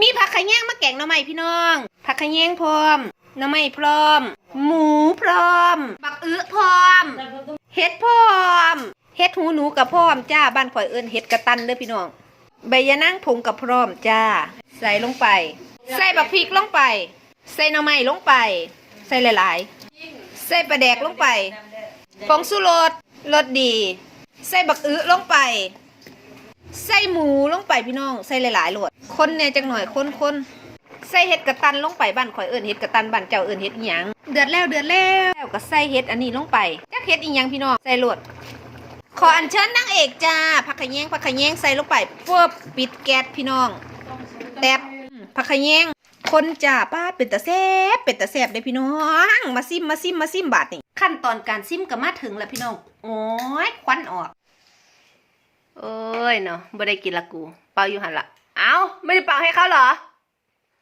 มีผักขะแยงมาแกงหน่อไม้พี่น้อง ผักขะแยงพร้อม หน่อไม้พร้อม หมูพร้อม บักอื้อพร้อมเฮ็ดพร้อมเฮ็ดหูหนูกับพร้อมจ้า บ้านข่อยเอิ้นเฮ็ดกระตันเด้อพี่น้อง ใบยะนางผงกับพร้อมจ้า ใส่ลงไป ใส่บักพริกลงไป ใส่หน่อไม้ลงไป ใส่หลายๆ ใส่ปลาแดกลงไป ผงสุรสรสดี ใส่บักอื้อลงไป ใส่หมูลงไปพี่น้อง ใส่หลายๆโหลดคนเนี่ยจังหน่อยคนคนใส่เห็ดกระตันลงไปบ้านข่อยเอิญเห็ดกระตันบ้านเจ้าเอิญเห็ดอีหยังเดือดแล้วเดือดแล้วแล้วก็ใส่เห็ดอันนี้ลงไปจักเห็ดอีหยังพี่น้องใส่โหลดขออัญเชิญนางเอกจ้าผักขะแยงผักขะแยงใส่ลงไปเฟิบปิดแก๊สพี่น้องแตบผักขะแยงคนจ่าป้าเป็นตาแซบเป็นตาแซบได้อพี่น้อง มาซิมมาซิมมาซิมบาดนี่ขั้นตอนการซิมก็มาถึงแล้วพี่น้องโอ้ยควันออก โอ้ยเนาะไม่ได้กินละกู เป่าอยู่หันละ เอาไม่ได้เป่าให้เขาเหรอ